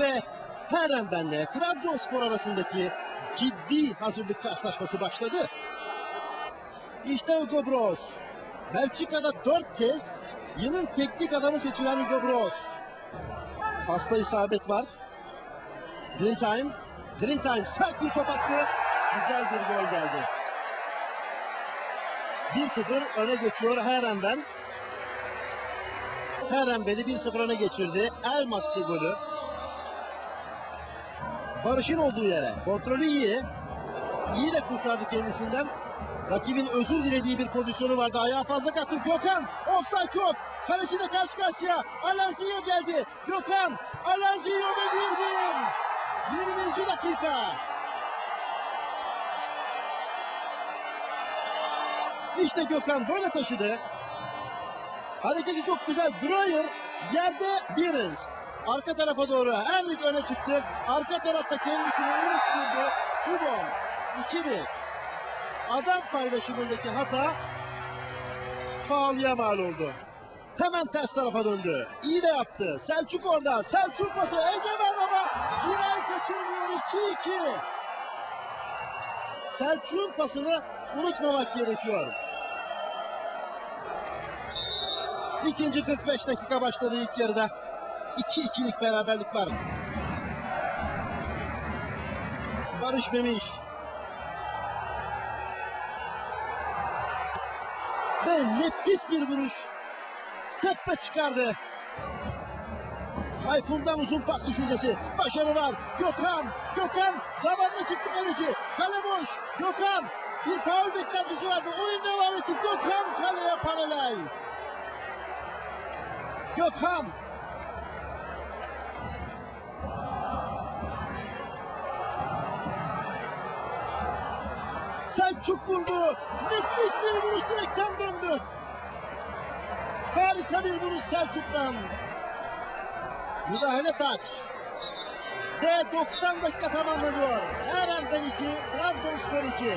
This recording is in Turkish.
Ve Herenben'le Trabzonspor arasındaki ciddi hazırlık karşılaşması başladı. İşte Hugo Bros. Belçika'da dört kez yılın teknik adamı seçilen Hugo Bros. Pasta isabet var. Green Time. Green Time sert bir top attı. Güzel bir gol geldi. 1-0 öne geçiyor Herenben. Herenben'i 1-0 öne geçirdi. Elm attı golü. Barış'ın olduğu yere. Kontrolü iyi. İyi de kurtardı kendisinden. Rakibin özür dilediği bir pozisyonu vardı. Ayağı fazla kattı. Gökhan offside yok. Kalesiyle karşı karşıya. Alanzinho geldi. Gökhan Alanzinho ve 1-1. 20. dakika. İşte Gökhan böyle taşıdı. Hareketi çok güzel. Breyer yerde Birens. Arka tarafa doğru Henrik öne çıktı. Arka tarafta kendisini unutturdu. Sibon 2-1. Adam paylaşımındaki hata fauliye mal oldu. Hemen ters tarafa döndü. İyi de yaptı. Selçuk orada. Selçuk pası Egemen ama Giray kaçırmıyor 2-2. Selçuk'un pasını unutmamak gerekiyor. İkinci 45 dakika başladı ilk yarıda. 2-2'lik beraberlik var. Barış Memiş. Ve nefis bir vuruş. Steppe çıkardı. Tayfun'dan uzun pas düşüncesi. Başarı var. Gökhan. Gökhan. Zamanla çıktı kaleci. Kale boş. Gökhan. Bir faul beklentisi vardı. Oyun devam etti. Gökhan kaleye paralel. Gökhan. Selçuk vurdu. Nefis bir vuruş direkten döndü. Harika bir vuruş Selçuk'tan. Müdahale taç. Ve 90 dakika tamamlanıyor. Eren'den 2, Trabzonspor 2.